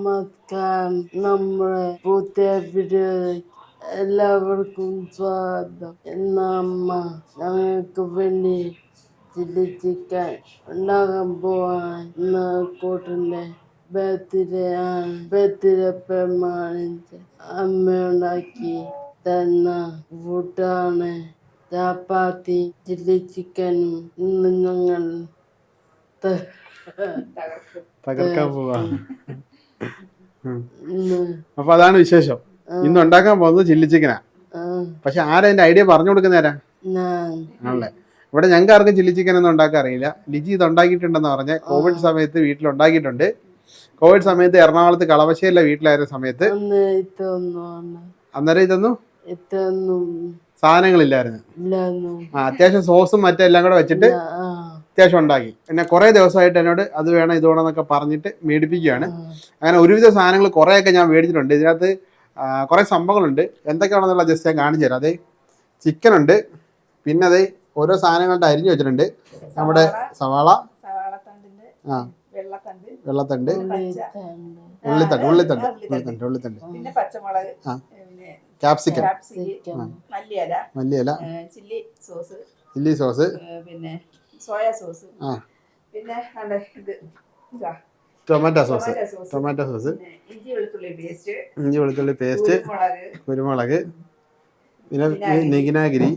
നമസ്കാരം നമ്മുടെ പുതിയ എല്ലാവർക്കും സ്വാഗതം. എന്നമ്മ ഞങ്ങൾക്ക് വേണ്ടി ചില്ലി ചിക്കൻ ഉണ്ടാക്കാൻ പോവാൻ ഇന്ന് കൂട്ടിന്റെ ബർത്ത്ഡേ ആണ്. അമ്മ ഉണ്ടാക്കി തന്ന ഫുഡാണ്. ചപ്പാത്തി ചില്ലി ചിക്കനും ഇന്ന് ഞങ്ങൾ തകർക്കാൻ പോവാ. അപ്പൊ അതാണ് വിശേഷം. ഇന്ന് ഉണ്ടാക്കാൻ പോകുന്നത് ചില്ലി ചിക്കനാ പക്ഷെ ആരാ എന്റെ ഐഡിയ പറഞ്ഞു കൊടുക്കുന്നേരാ ആണല്ലേ. ഇവിടെ ഞങ്ങൾക്ക് ആർക്കും ചില്ലി ചിക്കൻ ഒന്നും ഉണ്ടാക്കാൻ അറിയില്ല. ലിജി ഇത് ഉണ്ടാക്കിയിട്ടുണ്ടെന്ന് പറഞ്ഞ കോവിഡ് സമയത്ത് വീട്ടിൽ ഉണ്ടാക്കിയിട്ടുണ്ട്. കോവിഡ് സമയത്ത് എറണാകുളത്ത് കളവശയല്ല വീട്ടിലായിരുന്ന സമയത്ത് അന്നേരം ഇതൊന്നും സാധനങ്ങളില്ലായിരുന്നു. ആ അത്യാവശ്യം സോസും മറ്റെല്ലാം കൂടെ വെച്ചിട്ട് അത്യാവശ്യം ഉണ്ടാക്കി. എന്നെ കുറെ ദിവസമായിട്ട് എന്നോട് അത് വേണം ഇത് വേണം എന്നൊക്കെ പറഞ്ഞിട്ട് മേടിപ്പിക്കുകയാണ്. അങ്ങനെ ഒരുവിധ സാധനങ്ങൾ കുറേയൊക്കെ ഞാൻ മേടിച്ചിട്ടുണ്ട്. ഇതിനകത്ത് കുറേ സംഭവങ്ങളുണ്ട്. എന്തൊക്കെയാണെന്നുള്ള ജസ്റ്റ് ഞാൻ കാണിച്ചു തരാം. അതെ ചിക്കൻ ഉണ്ട്. പിന്നെ അതെ ഓരോ സാധനങ്ങളുടെ അരിഞ്ഞു വെച്ചിട്ടുണ്ട്. നമ്മുടെ സവാള. ആ. വെള്ളത്തണ്ട്. ഉള്ളിത്തണ്ട്. ഉള്ളിത്തണ്ട് ഉള്ളിത്തണ്ട്. ഉള്ളിത്തണ്ട്. പിന്നെ പച്ചമുളക്. ആ. പിന്നെ ക്യാപ്സിക്കൻ കാപ്സിക്കം മല്ലിയില. മല്ലിയില. Chilli sauce. Chilli sauce. പിന്നെ സോയാ സോസ്. ആ. പിന്നെ ഇത് ഇതാ, ടൊമാറ്റോ സോസ്. Tomato sauce. ഇഞ്ചി വെളുത്തുള്ളി പേസ്റ്റ്. ഇഞ്ചി വെളുത്തുള്ളി പേസ്റ്റ്. കുരുമുളക്. പിന്നെ നിഗിനാഗിരി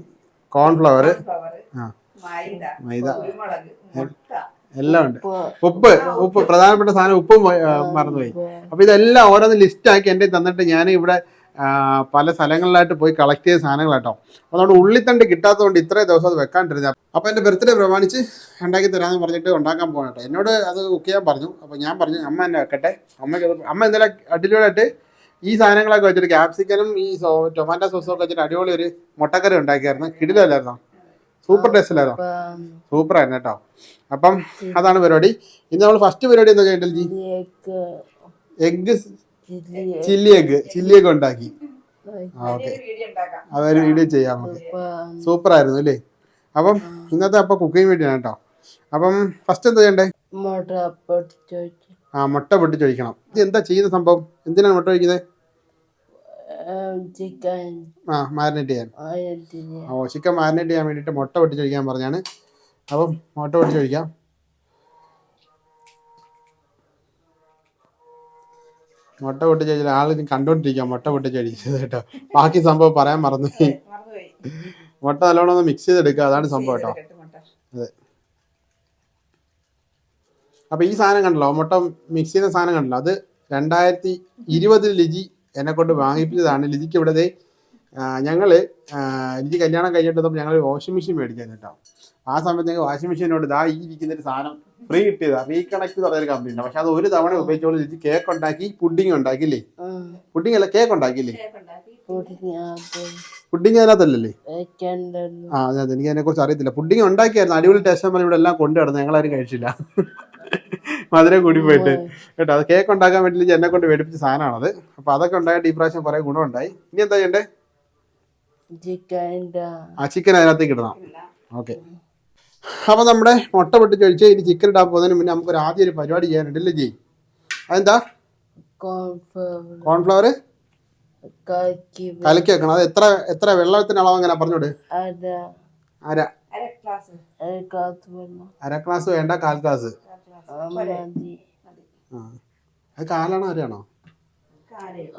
കോൺഫ്ലവർ മൈദ. എല്ലാം ഉണ്ട്. ഉപ്പ്. ഉപ്പ്. പ്രധാനപ്പെട്ട സാധനം ഉപ്പും മറന്നുപോയി. അപ്പൊ ഇതെല്ലാം ഓരോന്ന് ലിസ്റ്റ് ആക്കി എന്റെ തന്നിട്ട് ഞാൻ ഇവിടെ പല സ്ഥലങ്ങളിലായിട്ട് പോയി കളക്ട് ചെയ്ത സാധനങ്ങളാട്ടോ. അപ്പോൾ നമ്മുടെ ഉള്ളിത്തണ്ട് കിട്ടാത്തതുകൊണ്ട് ഇത്രയും ദിവസം അത് വെക്കാണ്ടിരുന്നത് അപ്പോൾ എന്റെ ബർത്ത്ഡേ പ്രമാണിച്ച് ഉണ്ടാക്കി തരാമെന്ന് പറഞ്ഞിട്ട് ഉണ്ടാക്കാൻ പോകണം കേട്ടോ എന്നോട് അത് കുക്ക് ചെയ്യാൻ പറഞ്ഞു. അപ്പോൾ ഞാൻ പറഞ്ഞു അമ്മ എന്നെ വെക്കട്ടെ. അമ്മയ്ക്ക് അമ്മ എന്തായാലും അടിപൊളിയായിട്ട് ഈ സാധനങ്ങളൊക്കെ വെച്ചിട്ട് ക്യാപ്സിക്കനും ഈ സോ ടൊമാറ്റോ സോസും ഒക്കെ വെച്ചിട്ട് അടിപൊളി ഒരു മുട്ടക്കറി ഉണ്ടാക്കിയായിരുന്നു. കിടിലല്ലായിരുന്നോ? സൂപ്പർ ടേസ്റ്റ് അല്ലായിരുന്നോ സൂപ്പർ ആയിരുന്നു കേട്ടോ അപ്പം അതാണ് പരിപാടി. ഇന്ന് നമ്മൾ ഫസ്റ്റ് പരിപാടി എന്താ ചെയ്യേണ്ടത് ji? Egg chilli egg chilli egg ഉണ്ടാക്കി ഓക്കെ. അതൊരു വീഡിയോ ചെയ്യാം നമുക്ക്. സൂപ്പർ ആയിരുന്നു അല്ലേ? അപ്പം ഇന്നത്തെ അപ്പം കുക്കിംഗ് വീഡിയോ ആണ് കേട്ടോ. അപ്പം ഫസ്റ്റ് എന്താ ചെയ്യണ്ടേ? ആ മുട്ട പൊട്ടി ചോദിക്കണം ഇത് എന്താ ചെയ്യുന്ന സംഭവം? എന്തിനാണ് മുട്ട ഒഴിക്കുന്നത് ചിക്കൻ. ആ മാരിനേറ്റ് ചെയ്യാൻ. ഓ ചിക്കൻ മാരിനേറ്റ് ചെയ്യാൻ വേണ്ടിയിട്ട് മുട്ട പൊട്ടിച്ചൊഴിക്കാൻ പറഞ്ഞാണ്. അപ്പം മുട്ട പൊട്ടിച്ചൊഴിക്കാം മുട്ട പൊട്ടിച്ചൊഴിച്ചാൽ ആൾ ഇനി കണ്ടോണ്ടിരിക്കാം മുട്ട പൊട്ടിച്ചൊഴിച്ചത് കേട്ടോ. ബാക്കി സംഭവം പറയാൻ മറന്നു മുട്ട നല്ലോണം ഒന്ന് മിക്സ് ചെയ്തെടുക്കുക അതാണ് സംഭവം കേട്ടോ. അതെ. അപ്പൊ ഈ സാധനം കണ്ടല്ലോ മുട്ട മിക്സ് ചെയ്യുന്ന സാധനം കണ്ടല്ലോ. അത് രണ്ടായിരത്തി ഇരുപതിൽ ലിജി എന്നെ കൊണ്ട് വാങ്ങിപ്പിച്ചതാണ്. ലിജിക്ക് ഇവിടെ ഞങ്ങൾ ലിജി കല്യാണം കഴിഞ്ഞിട്ട് ഞങ്ങൾ വാഷിംഗ് മെഷീൻ മേടിക്കാൻ കേട്ടോ. ആ സമയത്ത് ഞങ്ങൾ വാഷിംഗ് മെഷീനോട് ദാ ഈ ഇരിക്കുന്ന ഒരു സാധനം ഫ്രീ കിട്ടിയതാ. റീകണക്ട് പറഞ്ഞൊരു കമ്പനി ഉണ്ട് പക്ഷെ അത് ഒരു തവണ ഉപയോഗിച്ചോളൂ. ലിജി കേക്ക് ഉണ്ടാക്കി പുഡിങ് ഉണ്ടാക്കില്ലേ പുഡിങ് അല്ല കേക്ക് ഉണ്ടാക്കില്ലേ പുഡിങ് അതിനകത്തല്ലേ ആ അതെ അതെ എനിക്ക് അതിനെ കുറിച്ച് അറിയത്തില്ല. പുഡിങ് ഉണ്ടാക്കിയായിരുന്നു. അടിപൊളി ടേസ്റ്റ് നമ്മൾ ഇവിടെ എല്ലാം കൊണ്ടു കിടന്നു ഞങ്ങളാരും കഴിച്ചില്ല. മധുരം കൂടി പോയിട്ട്. കേട്ടോ അത് കേക്ക് ഉണ്ടാക്കാൻ വേണ്ടി എന്നെ കൊണ്ട് മേടിപ്പിച്ച സാധനമാണത് അപ്പൊ അതൊക്കെ ഉണ്ടായിട്ട് ഈ പ്രാവശ്യം കുറെ ഗുണമുണ്ടായി. ഇനി എന്താ ചെയ്യണ്ടേ? ആ ചിക്കൻ അതിനകത്തേക്ക് ഇടണം. ഓക്കെ അപ്പൊ നമ്മുടെ മുട്ട പൊട്ടി കഴിച്ച് ഇനി ചിക്കൻ ഇടാൻ പോകുന്നതിന് മുന്നേ നമുക്കൊരു ആദ്യം ഒരു പരിപാടി ചെയ്യാനുണ്ട് അല്ലേ ജി? അതെന്താ? കോൺഫ്ലവർ കലക്കി കലക്കി വെക്കണം. അത് എത്ര എത്ര വെള്ളത്തിന് അളവ് അങ്ങനെ പറഞ്ഞോട് അര. അര. ഗ്ലാസ് വേണ്ട കാൽ ക്ലാസ് അത് കാലാണോ അരയാണോ?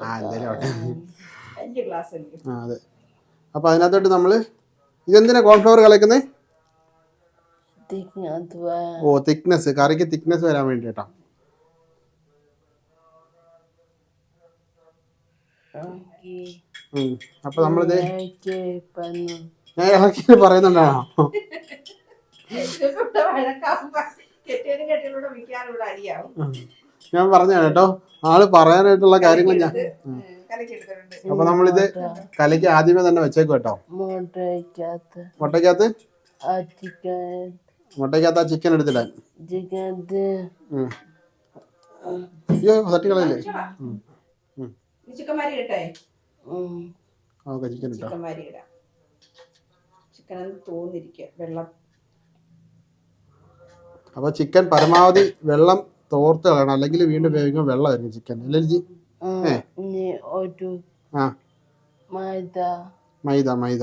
ആ എന്തായാലും ആവട്ടെ. അഞ്ച് ഗ്ലാസ് എനിക്ക്. അതെ. അപ്പൊ അതിനകത്തോട്ട് നമ്മൾ ഇതെന്തിനാ കോൺഫ്ലവർ കളക്കുന്നത് ഓ തിക്നെസ് കറിക്ക് തിക്നെസ് വരാൻ വേണ്ടിട്ടാ. അപ്പൊ നമ്മളിത് ഞാൻ ഇളക്കി പറയുന്നുണ്ടാണോ ഞാൻ പറഞ്ഞാണ് കേട്ടോ. ആൾ പറയാനായിട്ടുള്ള കാര്യങ്ങൾ ഞാൻ അപ്പൊ നമ്മളിത് കലയ്ക്ക് ആദ്യമേ തന്നെ വെച്ചേക്കും കേട്ടോ. മുട്ടയ്ക്കകത്ത് മുട്ടയ്ക്കകത്ത് ആ ചിക്കൻ ഉം. അയ്യോ തട്ടിക്കളയില്ലേ ചിക്കൻ മാരി ഇട്ടേ ഓക്കെ ചിക്കൻ ഇട്ടോ. ചിക്കൻ മാരി ഇടാം. ചിക്കൻ ഒന്ന് തോന്നിരിക്കുക വെള്ളം. അപ്പോൾ ചിക്കൻ പരമാവധി വെള്ളം തോർത്ത് കളയണം. അല്ലെങ്കിൽ വീണ്ടും വേവിക്കുമ്പോൾ വെള്ളമായിരിക്കും ചിക്കൻ അല്ലേ ലിജി? ആ, ഏ. ഇനി ഒരു ആ. മൈദ. മൈദ മൈദ.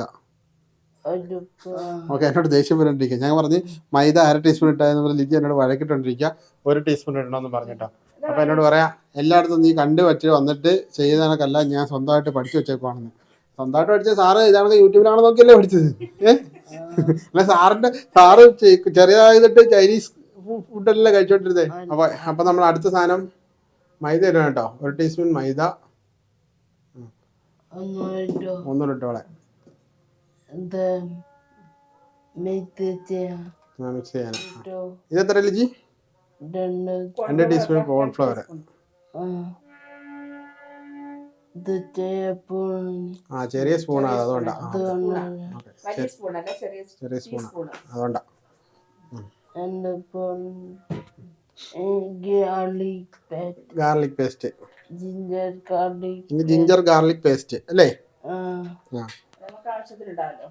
ഓക്കെ എന്നോട് ദേഷ്യം വരണ്ടിരിക്കുക ഞാൻ പറഞ്ഞ് മൈദ അര ടീസ്പൂൺ ഇട്ടാന്ന് പറഞ്ഞ് ലിജി എന്നോട് വഴക്കിട്ടോണ്ടിരിക്കുക ഒരു ടീസ്പൂൺ ഇടണമെന്ന് പറഞ്ഞിട്ടോ. അപ്പൊ എന്നോട് പറയാ എല്ലായിടത്തും നീ കണ്ടു പറ്റി വന്നിട്ട് ചെയ്തതണക്കല്ല ഞാൻ സ്വന്തമായിട്ട് പഠിച്ചു വെച്ചേക്കുവാണെന്ന്. സ്വന്തമായിട്ട് പഠിച്ച സാറ് ഇതാണെങ്കിൽ യൂട്യൂബിലാണ് നോക്കിയല്ലേ പഠിച്ചത്? ഏഹ് അല്ല സാറിന്റെ സാറ് ചെറിയതായിട്ട് ചൈനീസ് ഫുഡല്ലേ കഴിച്ചോണ്ടിരുന്നേ. അപ്പൊ അപ്പൊ നമ്മൾ അടുത്ത സാധനം മൈദ ഇടണം കേട്ടോ. ഒരു ടീസ്പൂൺ മൈദ. ഒന്നുകൂടെ ഇട്ടോളെ ഇത് മിക്സ് ചെയ്യാം മിക്സ് ചെയ്യാൻ ഇത് എത്ര ലിജി രണ്ട് ടീസ്പൂൺ കോൺഫ്ലവർ ആ. ചെറിയ സ്പൂൺ അതുകൊണ്ടാ. ചെറിയ അതുകൊണ്ടാ. Garlic paste ginger garlic paste അല്ലേ? ആ. നമുക്ക് ആവശ്യത്തിനുണ്ടാവല്ലോ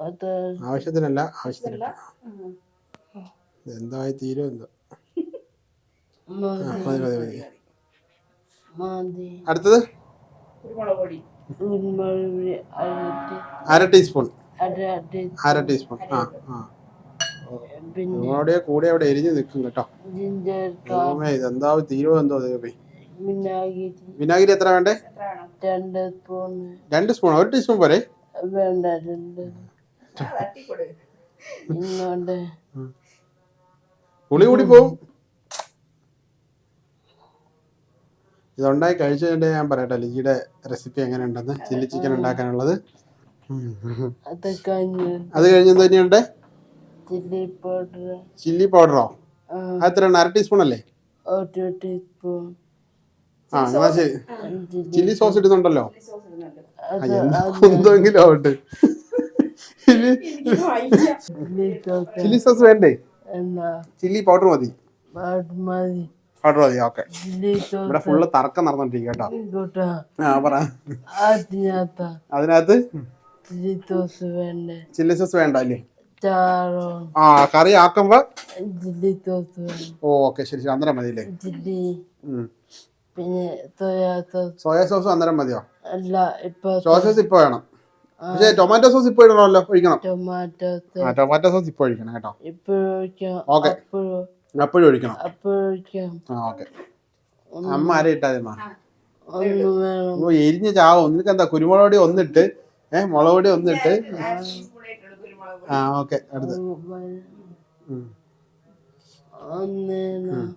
അത് ആവശ്യത്തിനല്ല ആവശ്യത്തിനല്ല. എന്തായി തീരും എന്തോ? ആ, മതി അടുത്തത്? കുരുമുളക് പൊടി ഉരുമുളക് അര ടീസ്പൂൺ. അര ടീസ്പൂൺ. ആ ആ. അവിടെ കൂടെ അവിടെ എരിഞ്ഞു നിൽക്കും കേട്ടോ. ഇതെന്താ തീരുമോ എന്തോ ദൈവമേ. വിനാഗിരി. വിനാഗിരി എത്ര വേണ്ടേ? രണ്ട് സ്പൂൺ. രണ്ട് സ്പൂൺ ഒരു ടീസ്പൂൺ പോരെ. വേണ്ട രണ്ട്. പുളി കൂടി പോവും. ഇതുണ്ടായി കഴിച്ചു കഴിഞ്ഞാൽ ഞാൻ പറയട്ടെ ലിജിയുടെ റെസിപ്പി എങ്ങനെ ഉണ്ടെന്ന് ചില്ലി ചിക്കൻ ഉണ്ടാക്കാനുള്ളത്. അത് കഴിഞ്ഞ് തന്നെയുണ്ട്? ചില്ലി പൗഡർ ചില്ലി പൗഡറോ അത്ര അര ടീസ്പൂൺ അല്ലേ? ഒരു ടീസ്പൂൺ. ആ എന്നാ ശരി. ചില്ലി സോസ് ഇടുന്നുണ്ടല്ലോ. എന്തെങ്കിലും ആവട്ടെ. ചില്ലി സോസ് വേണ്ടേ? ചില്ലി പൗഡർ മതി. പൗഡർ മതി. ഓക്കെ ഇവിടെ ഫുള്ള് തർക്കം നടന്നോണ്ടിരിക്കും കേട്ടോ. ആ പറ. അതിനകത്താ. ചില്ലി സോസ് വേണ്ടേ? ചില്ലി സോസ് വേണ്ട അല്ലേ? ആ കറി ആക്കുമ്പോ? ഓക്കെ ശരി ശരി. അന്നേരം മതി അല്ലേ ഉം. പിന്നെ സോയാ സോസ് സോയ സോസ് അന്നേരം മതിയോ? അല്ല ഇപ്പൊ സോയ സോസ് ഇപ്പൊ വേണം. പക്ഷേ ടൊമാറ്റോ സോസ് ഇപ്പൊ ഇടണമല്ലോ ഒഴിക്കണം. ടൊമാറ്റോ ആ ടൊമാറ്റോ സോസ് ഇപ്പൊ ഒഴിക്കണം കേട്ടോ. ഇപ്പോഴൊഴിക്കാം ഓക്കെ. അപ്പോഴും? ഒഴിക്കണം. അപ്പോഴൊഴിക്കാം ആ ഓക്കെ. അമ്മ ആരെ ഇട്ടാ മതി ഒന്ന് വേണം. ഓ എരിഞ്ഞ് ചാവും? നിനക്ക് എന്താ കുരുമുളക് പൊടി ഒന്നിട്ട് ഏഹ് മുളക് പൊടി ഒന്നിട്ട്? ആ ഓക്കെ അടുത്ത്.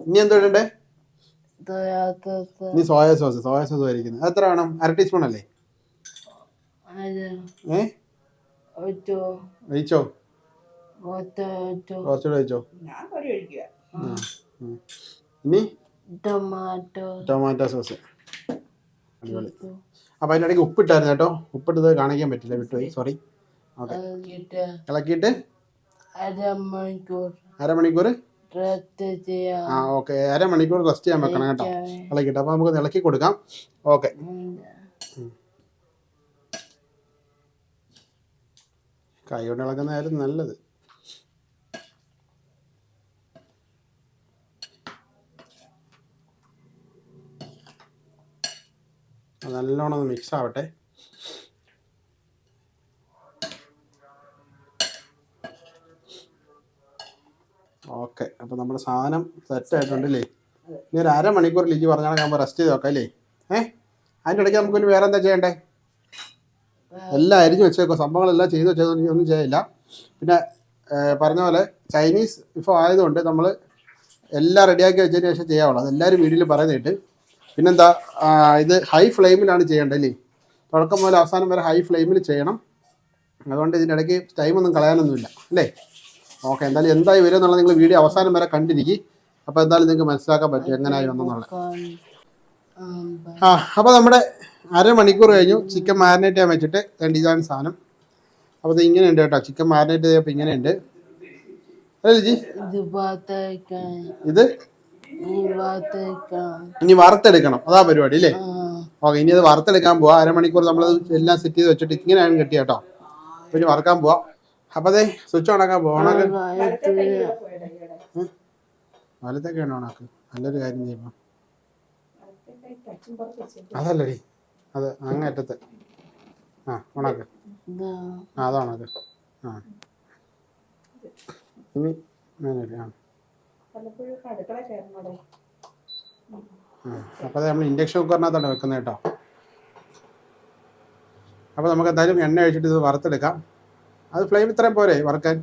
ഇനി എന്തോ ഇടണ്ടേ? ഇനി സോയ സോസ് സോയ സോസ് ആയിരിക്കുന്നത് അത് എത്ര വേണം? അര ടീസ്പൂൺ അല്ലേ? ഏ? ഒഴിച്ചോ? കുറച്ചുകൂടെ ഒഴിച്ചോ? ഇനി? ടൊമാറ്റോ. Tomato sauce. അടിപൊളി. അപ്പൊ അതിന്റെ ഇടയ്ക്ക് ഉപ്പിട്ടായിരുന്നു കേട്ടോ. ഉപ്പിട്ടത് കാണിക്കാൻ പറ്റില്ല. വിട്ടുപോയി സോറി ഓക്കെ ഇളക്കിയിട്ട് അരമണിക്കൂർ. അരമണിക്കൂർ ആ ഓക്കെ. അരമണിക്കൂർ റെസ്റ്റ് ചെയ്യാൻ വെക്കണം കേട്ടോ. ഇളക്കിട്ട് അപ്പൊ നമുക്ക് ഇളക്കി കൊടുക്കാം. ഓക്കെ. കൈ കൊണ്ട് ഇളക്കുന്നതായിരുന്നു നല്ലത്. നല്ലോണം ഒന്ന് മിക്സ് ആവട്ടെ. ഓക്കെ. അപ്പോൾ നമ്മുടെ സാധനം സെറ്റ് ആയിട്ടുണ്ടല്ലേ? ഇനി ഒരു അരമണിക്കൂർ ലിജി പറഞ്ഞാൽ നമ്മൾ റെസ്റ്റ് ചെയ്ത് നോക്കാം അല്ലേ? ഏഹ് അതിന്റെ ഇടയ്ക്ക് നമുക്ക് വേറെ എന്താ ചെയ്യണ്ടേ? എല്ലാം അരിഞ്ഞു വെച്ചേക്കോ സംഭവങ്ങളെല്ലാം ചെയ്ത് വെച്ചേക്കോ ഇനി ഒന്നും ചെയ്യില്ല. പിന്നെ പറഞ്ഞ പോലെ ചൈനീസ് വിഭവം ആയതുകൊണ്ട് നമ്മൾ എല്ലാം റെഡിയാക്കി വെച്ചതിന് ശേഷം ചെയ്യാവുള്ളൂ. അതെല്ലാവരും വീഡിയോയിൽ പറയുന്നിട്ട് പിന്നെന്താ ഇത് ഹൈ ഫ്ലെയിമിലാണ് ചെയ്യേണ്ടത് അല്ലേ? തുടക്കം മുതൽ അവസാനം വരെ ഹൈ ഫ്ലെയിമിൽ ചെയ്യണം. അതുകൊണ്ട് ഇതിന്റെ ഇടയ്ക്ക് ടൈമൊന്നും കളയാനൊന്നുമില്ല. അല്ലേ? ഓക്കെ എന്തായാലും എന്തായി വരും എന്നുള്ളത് നിങ്ങൾ വീഡിയോ അവസാനം വരെ കണ്ടിരിക്കും. അപ്പോൾ എന്തായാലും നിങ്ങൾക്ക് മനസ്സിലാക്കാൻ പറ്റും എങ്ങനെയായി വന്നെന്നുള്ളത് ആ അപ്പോൾ നമ്മുടെ അരമണിക്കൂർ കഴിഞ്ഞു. ചിക്കൻ മാരിനേറ്റ് ചെയ്യാൻ വെച്ചിട്ട് രണ്ട് ഇതാണ് സാധനം. അപ്പോൾ ഇത് ഇങ്ങനെ ഉണ്ട് കേട്ടോ. ചിക്കൻ മാരിനേറ്റ് ചെയ്തപ്പോൾ ഇങ്ങനെയുണ്ട്. അല്ലേ ജി ഇത് ഇനി വറുത്തെടുക്കണം. അതാ പരിപാടി അല്ലേ? ഓക്കെ ഇനി അത് വറുത്തെടുക്കാൻ പോവാ. അരമണിക്കൂർ നമ്മളത് എല്ലാം സെറ്റ് ചെയ്ത് വെച്ചിട്ട് ഇങ്ങനെയാണ് കെട്ടിയ കേട്ടോ. ഇനി വറുക്കാൻ പോവാം. അപ്പോൾ അതെ സ്വിച്ച് ഓണാക്കാൻ ഓണാക്ക് വലത്തെ കൈ ഓണാക്ക് നല്ലൊരു കാര്യം ചെയ്യുമ്പോ. അതല്ലടി. അത് അങ്ങേറ്റത്ത് ആ ഓണാക്ക് ആ അതാണത് ആ. ഇനി ആ പലപ്പോഴും അപ്പോൾ നമ്മൾ ഇൻഡക്ഷൻ കുക്കറിനകത്താണ് വെക്കുന്നത് കേട്ടോ. അപ്പോൾ നമുക്ക് എന്തായാലും എണ്ണ ഒഴിച്ചിട്ട് ഇത് വറുത്തെടുക്കാം. അത് ഫ്ലെയിം ഇത്രയും പോരെ വറുക്കാൻ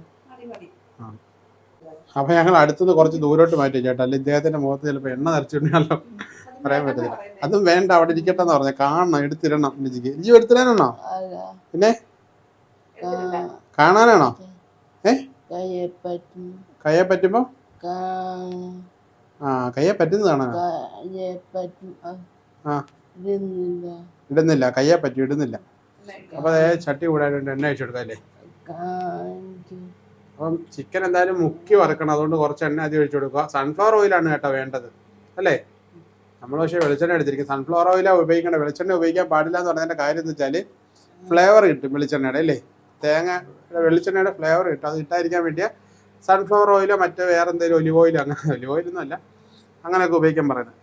അപ്പൊ ഞങ്ങൾ അടുത്തുനിന്ന് കുറച്ച് ദൂരോട്ട് മാറ്റി ചേട്ടാ. അല്ലെ ഇദ്ദേഹത്തിന്റെ മുഖത്ത് ചിലപ്പോൾ എണ്ണ നിറച്ചിട്ടുണ്ടല്ലോ പറയാൻ പറ്റില്ല പറ്റത്തില്ല. അതും വേണ്ട. അവിടെ ഇരിക്കട്ടെ എന്ന് പറഞ്ഞ കാണണം എടുത്തിടണം ലിജിക്ക്. ലിജി എടുത്തിടാനാണോ അല്ല. പിന്നെ? കാണാനാണോ? ഏ? കയ്യെ പറ്റുമ്പോ? ആ കയ്യെ പറ്റുന്നത് കാണാനോ? ആ. ഇടുന്നില്ല. കയ്യെ പറ്റും ഇടുന്നില്ല. അപ്പൊ അതേ ചട്ടി കൂടാനായിട്ട് എണ്ണ അയച്ചു കൊടുക്കാം അല്ലേ? അപ്പം ചിക്കൻ എന്തായാലും മുക്കി വറുക്കണം. അതുകൊണ്ട് കുറച്ച് എണ്ണ അതി ഒഴിച്ചു കൊടുക്കുക. സൺഫ്ലവർ ഓയിലാണ് കേട്ടോ വേണ്ടത്. അല്ലേ? നമ്മൾ പക്ഷേ വെളിച്ചെണ്ണ എടുത്തിരിക്കും. സൺഫ്ലവർ ഓയിലാണ് ഉപയോഗിക്കേണ്ടത് വെളിച്ചെണ്ണ ഉപയോഗിക്കാൻ പാടില്ല എന്ന് പറഞ്ഞതിന്റെ കാര്യം എന്ന് വെച്ചാൽ ഫ്ലേവർ കിട്ടും വെളിച്ചെണ്ണയുടെ അല്ലേ? തേങ്ങ വെളിച്ചെണ്ണയുടെ ഫ്ലേവർ കിട്ടും. അത് ഇട്ടായിരിക്കാൻ വേണ്ടിയ സൺഫ്ലവർ ഓയിലോ മറ്റോ വേറെ എന്തെങ്കിലും ഒലിവ് ഓയിലോ അങ്ങനെ ഒലിവ് ഓയിലൊന്നും അല്ല. അങ്ങനെയൊക്കെ ഉപയോഗിക്കാൻ പറയുന്നത്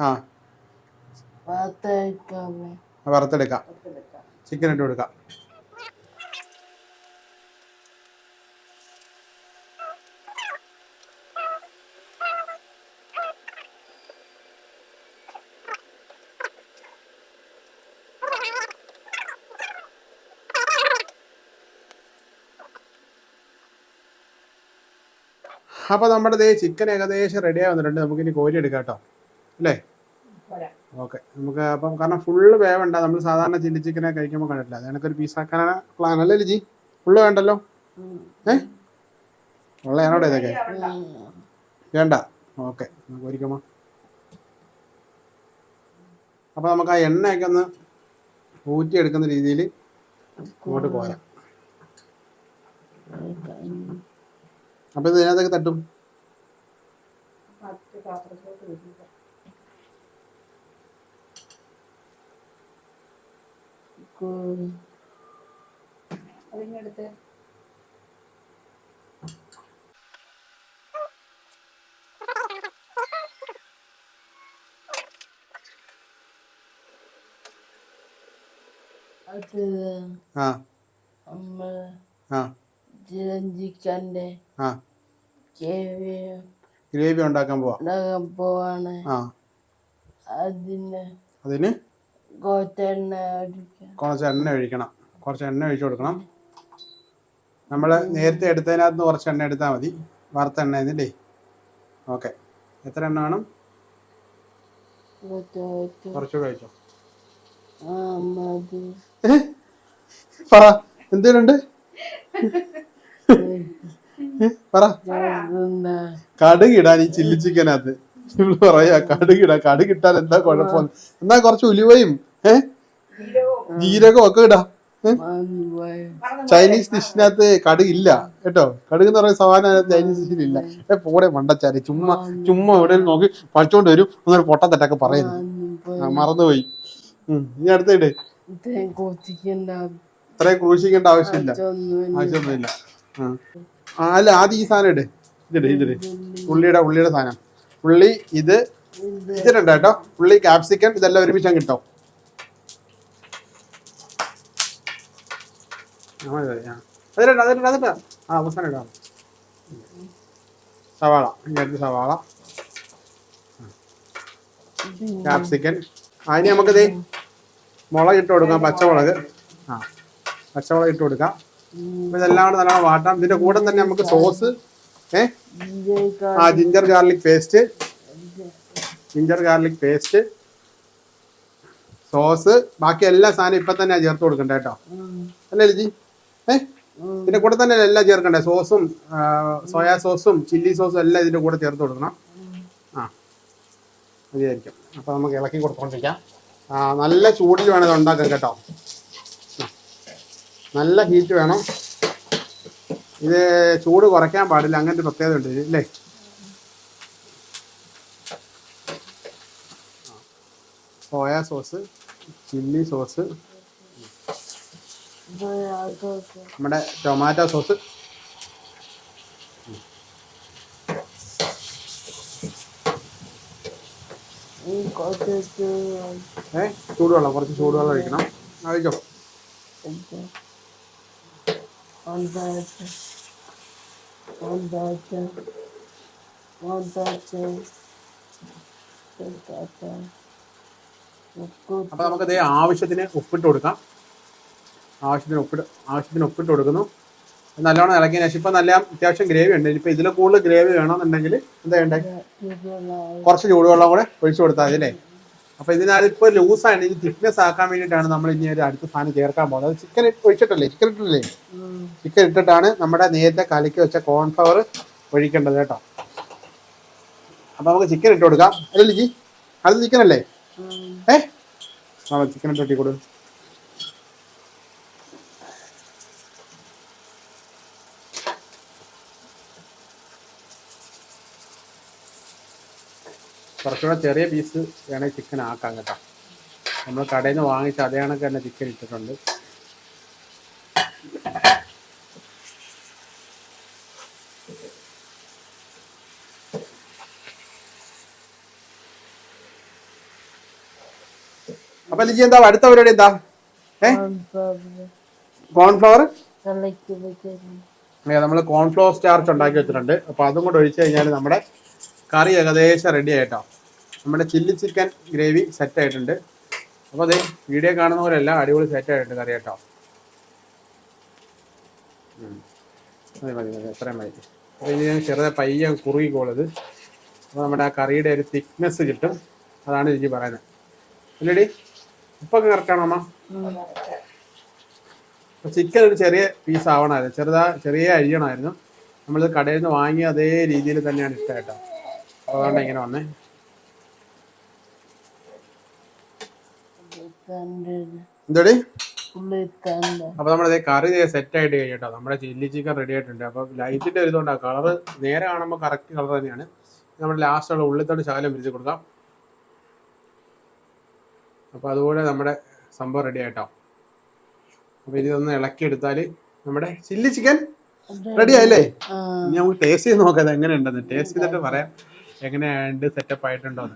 ആ. വറുത്തെടുക്കാം. ചിക്കൻ ഇട്ട് കൊടുക്കാം. അപ്പോൾ നമ്മുടെ ദേ ചിക്കൻ ഏകദേശം റെഡിയായി വന്നിട്ടുണ്ട്. നമുക്കിനി കോരി എടുക്കാം കേട്ടോ. അല്ലേ? ഓക്കെ നമുക്ക് അപ്പം കാരണം ഫുള്ള് വേവണ്ട. നമ്മൾ സാധാരണ ചില്ലി ചിക്കനെ കഴിക്കുമ്പോൾ കണ്ടിട്ടില്ല. അത് എനിക്കൊരു പീസാക്കാനാണ് പ്ലാൻ അല്ലേ ലിജി? ഫുള്ള് വേണ്ടല്ലോ? ഏ? ഉള്ള ഞാനോടെ ഇതൊക്കെ. വേണ്ട. ഓക്കെ നമുക്ക് ഒരിക്കുമ്പോൾ അപ്പോൾ നമുക്ക് ആ എണ്ണയൊക്കെ ഒന്ന് ഊറ്റിയെടുക്കുന്ന രീതിയിൽ ഇങ്ങോട്ട് പോരാം അപ്പോൾ ഇത് ഇതിനകത്തൊക്കെ തട്ടും. അതിങ്ങെടുത്ത് അത് ആ. അമ്മ ആ. ചിരഞ്ജിക്കന്റെ ആ. ഗ്രേവി ഉണ്ടാക്കാൻ പോവാ. ഉണ്ടാകാൻ പോവാണ്. ആ. അതിന് അതിന്? കോറ്റെണ്ണ ഒഴിക്കണം. കുറച്ച് എണ്ണ ഒഴിക്കണം. കുറച്ച് എണ്ണ ഒഴിച്ചു കൊടുക്കണം. നമ്മൾ നേരത്തെ എടുത്തതിനകത്ത് കുറച്ച് എണ്ണ എടുത്താൽ മതി. വറുത്ത എണ്ണ ഇതില്ലേ ഓക്കെ. എത്ര എണ്ണ വേണം? കുറച്ച് ആ മതി. പറ. എന്തേലുണ്ട് പറ. കടുകിടാൻ ഈ ചില്ലി ചിക്കനകത്ത്. ഇവൾ പറയാ കടുകിടാ കടുകിട്ടാൽ എന്താ കൊഴപ്പം? എന്നാ കുറച്ച് ഉലുവയും ഏ? ജീരകവും ജീരകവും ഒക്കെ ഇടാ? ചൈനീസ് ഡിഷിനകത്ത് കടുകില്ല കേട്ടോ? കടുക് എന്ന് പറയുന്ന സാധനം ചൈനീസ് ഡിഷിലില്ല ഏ പോടെ മണ്ടച്ചാരി. ചുമ്മാ ചുമ്മാ എവിടെ നോക്കി പഠിച്ചോണ്ട് വരും. ഒന്നൊരു പൊട്ടത്തെട്ടൊക്കെ പറയുന്നു. മറന്നുപോയി. ഇനി അടുത്തിട്ട് ഇത്രയും ക്രൂശിക്കേണ്ട ആവശ്യമില്ല. ആവശ്യമൊന്നുമില്ല. ആവശ്യമൊന്നുമില്ല. ആ. അല്ല ആദ്യം ഈ സാധനം ഇട്. ഇതിട് ഇതിട്. ഉള്ളിയുടെ ഉള്ളിയുടെ സാധനം. ഉള്ളി ഇത് ഇതിലുണ്ട് കേട്ടോ. ഉള്ളി കാപ്സിക്കൻ ഇതെല്ലാം ഒരുമിച്ച് കിട്ടോ ഇട്ടോ. ആ, മതി, മതി, ആ. അവസാനം ഇടാം. സവാള. ഇങ്ങനത്തെ സവാള. ക്യാപ്സിക്കൻ അതിന് നമുക്ക് ദേ മുളക് ഇട്ട് കൊടുക്കാം പച്ചമുളക്. ആ പച്ചമുളക് ഇട്ട് കൊടുക്കാം. ഇതെല്ലാം കൂടെ നല്ലോണം വാട്ടാം. ഇതിന്റെ കൂടെ തന്നെ നമുക്ക് സോസ് ഏ? ആ ginger garlic paste ginger garlic paste sauce. ബാക്കി എല്ലാ സാധനവും ഇപ്പൊ തന്നെ ചേർത്ത് കൊടുക്കണ്ട കേട്ടോ അല്ലേ ലിജി? ഏ? ഇതിന്റെ കൂടെ തന്നെ എല്ലാം ചേർക്കണ്ടേ? സോസും സോയാ സോസും ചില്ലി സോസും എല്ലാം ഇതിന്റെ കൂടെ ചേർത്ത് കൊടുക്കണം. ആ. മതിയായിരിക്കും അപ്പൊ നമുക്ക് ഇളക്കി കൊടുത്തോണ്ടിരിക്കാം. നല്ല ചൂടിൽ വേണം ഇത് ഉണ്ടാക്കാൻ കേട്ടോ. നല്ല ഹീറ്റ് വേണം. ഇത് ചൂട് കുറയ്ക്കാൻ പാടില്ല. അങ്ങനത്തെ പ്രത്യേകത ഉണ്ട് അല്ലേ സോയാ സോസ് ചില്ലി സോസ് നമ്മുടെ ടൊമാറ്റോ സോസ് ഏ? ചൂടുവെള്ളം കുറച്ച് ചൂടുവെള്ളം ഒഴിക്കണം. കഴിച്ചോ ഒന്നാഴ്ച ഒന്നാഴ്ച ഒന്നാഴ്ച അപ്പോൾ നമുക്ക് ഇതേ ആവശ്യത്തിന് ഉപ്പിട്ട് കൊടുക്കാം. ആവശ്യത്തിന് ഉപ്പിട്ട് ആവശ്യത്തിന് ഉപ്പിട്ട് കൊടുക്കുന്നു. നല്ലോണം ഇളക്കിയ ശേഷം ഇപ്പൊ നല്ല അത്യാവശ്യം ഗ്രേവി ഉണ്ട്. ഇപ്പൊ ഇതിൽ കൂടുതൽ ഗ്രേവി വേണമെന്നുണ്ടെങ്കിൽ എന്താ വേണ്ടേ കുറച്ച് ചൂടുവെള്ളം കൂടെ ഒഴിച്ചു കൊടുത്താൽ മതി അല്ലേ? അപ്പോൾ ലൂസ് ലൂസാണ് ഇനി തിക്നെസ് ആക്കാൻ വേണ്ടിയിട്ടാണ് നമ്മൾ ഇനി ഒരു അടുത്ത സാധനം ചേർക്കാൻ പോകുന്നത്. അത് ചിക്കൻ ഒഴിച്ചിട്ടല്ലേ? ചിക്കൻ ഇട്ടില്ലേ ചിക്കൻ ഇട്ടിട്ടാണ് നമ്മുടെ നേരത്തെ കലക്കി വെച്ച കോൺഫ്ലവർ ഒഴിക്കേണ്ടത് കേട്ടോ. അപ്പൊ നമുക്ക് ചിക്കൻ ഇട്ട് കൊടുക്കാം. അല്ലേ ലിജി? അത് ചിക്കൻ അല്ലേ? ഏ? നമ്മൾ ചിക്കൻ ഇട്ട് വെട്ടി കുറച്ചുകൂടെ ചെറിയ പീസ് വേണേൽ ചിക്കൻ ആക്കാം കേട്ടോ. നമ്മൾ കടയിൽ നിന്ന് വാങ്ങിച്ച അതേ കണക്ക് തന്നെ ചിക്കൻ ഇട്ടിട്ടുണ്ട്. അപ്പൊ ലിജി എന്താ അടുത്ത പരിപാടി എന്താ? ഏ? കോൺഫ്ലവർ നമ്മൾ കോൺഫ്ലവർ സ്റ്റാർച്ച് ഉണ്ടാക്കി വെച്ചിട്ടുണ്ട്. അപ്പൊ അതും കൂടെ ഒഴിച്ചു കഴിഞ്ഞാൽ നമ്മുടെ കറി ഏകദേശം റെഡി ആയിട്ടോ നമ്മുടെ ചില്ലി ചിക്കൻ ഗ്രേവി സെറ്റ് ആയിട്ടുണ്ട്. അപ്പോൾ അതെ വീഡിയോ കാണുന്ന പോലെയല്ല അടിപൊളി സെറ്റ് ആയിട്ടുണ്ട് കറി കേട്ടോ. മതി മതി മതി എത്രയും മതി. അപ്പോൾ ഇനി ഞാൻ ചെറുതെ പയ്യെ കുറുകിക്കോളത്. അപ്പോൾ നമ്മുടെ ആ കറിയുടെ ഒരു തിക്നെസ് കിട്ടും. അതാണ് എനിക്ക് പറയുന്നത്. അല്ലേടി ഉപ്പൊക്കെ കറക്റ്റാണോ അമ്മ? ചിക്കൻ ഒരു ചെറിയ പീസ് ആവണമായിരുന്നു. ചെറുതാ ചെറിയ അരിയണമായിരുന്നു. നമ്മൾ കടയിൽ നിന്ന് വാങ്ങിയ അതേ രീതിയിൽ തന്നെയാണ് ഇഷ്ടമായിട്ടോ അതുകൊണ്ടാണ് അപ്പോൾ അതുകൊണ്ട് ഇങ്ങനെ വന്നേ. എന്തോടി? അപ്പൊ നമ്മുടെ കറി സെറ്റ് ആയിട്ട് കഴിഞ്ഞിട്ടോ? നമ്മുടെ ചില്ലി ചിക്കൻ റെഡി ആയിട്ടുണ്ട്. അപ്പൊ ലൈറ്റിന്റെ ഒരു ഇതുകൊണ്ട് കളറ് നേരെ കാണുമ്പോൾ കറക്റ്റ് കളർ തന്നെയാണ്. നമ്മുടെ ലാസ്റ്റുള്ള ഉള്ളിത്തോട് ശകലം പിരിച്ചു കൊടുക്കാം. അപ്പൊ അതുപോലെ നമ്മുടെ സംഭവം റെഡി ആയിട്ടോ? ഇതൊന്ന് ഇളക്കി എടുത്താൽ നമ്മുടെ ചില്ലി ചിക്കൻ റെഡി ആയില്ലേ? ഇനി നമുക്ക് ടേസ്റ്റ് ചെയ്ത് നോക്കാം എങ്ങനെയുണ്ടെന്ന് ടേസ്റ്റ് ചെയ്തിട്ട് പറയാം. എങ്ങനെയാണ്ട് സെറ്റപ്പ് ആയിട്ടുണ്ടോ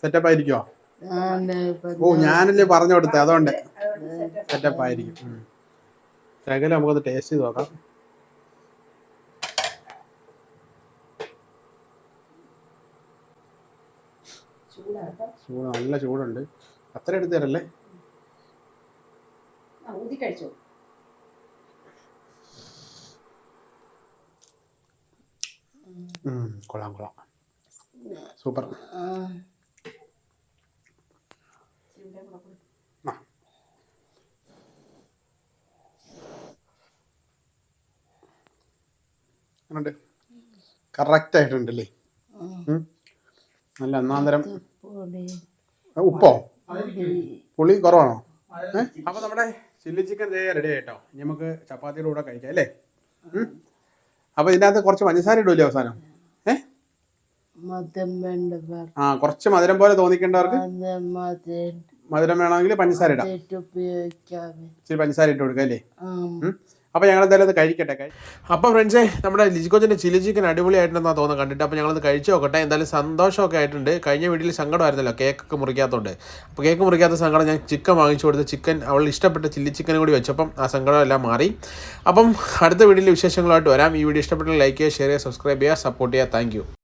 സെറ്റപ്പ് ആയിരിക്കോ? ഓ ഞാനല്ലേ പറഞ്ഞു കൊടുത്തേ അതുകൊണ്ട്. സെറ്റപ്പ് ആയിരിക്കും. ശകലം നമുക്കൊന്ന് ടേസ്റ്റ് ചെയ്ത് നോക്കാം. ചൂട് നല്ല ചൂടുണ്ട്. അത്ര എടുത്ത് തരല്ലേ? കൊള്ളാം കൊള്ളാം. സൂപ്പർ. ഉണ്ട് കറക്റ്റ് ആയിട്ടുണ്ടല്ലേ. നല്ല ആ, ഉപ്പോ? പുളി കുറവാണോ? അപ്പൊ നമ്മുടെ ചില്ലി ചിക്കൻ റെഡി ആയിട്ടോ. നമുക്ക് ചപ്പാത്തിയുടെ കൂടെ കഴിക്കാം അല്ലേ. അപ്പൊ ഇതിനകത്ത് കുറച്ച് പഞ്ചസാര ഇടൂല്ലേ അവസാനം? ആ കുറച്ച് മധുരം പോലെ തോന്നിക്കേണ്ടവർക്ക് മധുരം വേണമെങ്കിൽ പഞ്ചസാര ഇടാം. ഇച്ചിരി പഞ്ചസാര ഇട്ട് കൊടുക്കാം അല്ലേ? അപ്പൊ. അപ്പോൾ ഞങ്ങൾ എന്തായാലും അത് കഴിക്കട്ടെ അപ്പൊ അപ്പോൾ ഫ്രണ്ട്സേ നമ്മുടെ ലിജിക്കോച്ചിന്റെ ചില്ലി ചിക്കൻ അടിപൊളിയായിട്ടുണ്ടെന്നാണ് തോന്നുന്നത് കണ്ടിട്ട്. അപ്പോൾ ഞങ്ങളത് കഴിച്ചു നോക്കട്ടെ. എന്തായാലും സന്തോഷമൊക്കെ ആയിട്ടുണ്ട്. കഴിഞ്ഞ വീട്ടിൽ സങ്കടമായിരുന്നല്ലോ കേക്കൊക്കെ മുറിക്കാത്തതുകൊണ്ട് അപ്പോൾ കേക്ക് മുറിക്കാത്ത സങ്കടം ഞാൻ ചിക്കൻ വാങ്ങിച്ചു കൊടുത്ത് ചിക്കൻ അവൾ ഇഷ്ടപ്പെട്ട ചില്ലി ചിക്കനും കൂടി വെച്ചപ്പം ആ സങ്കടം എല്ലാം മാറി. അപ്പം അടുത്ത വീഡിയോയിൽ വിശേഷങ്ങളായിട്ട് വരാം. ഈ വീഡിയോ ഇഷ്ടപ്പെട്ടാൽ ലൈക്ക് ചെയ്യുക ഷെയർ ചെയ്യുക സബ്സ്ക്രൈബ് ചെയ്യുക സപ്പോർട്ട് ചെയ്യുക. താങ്ക്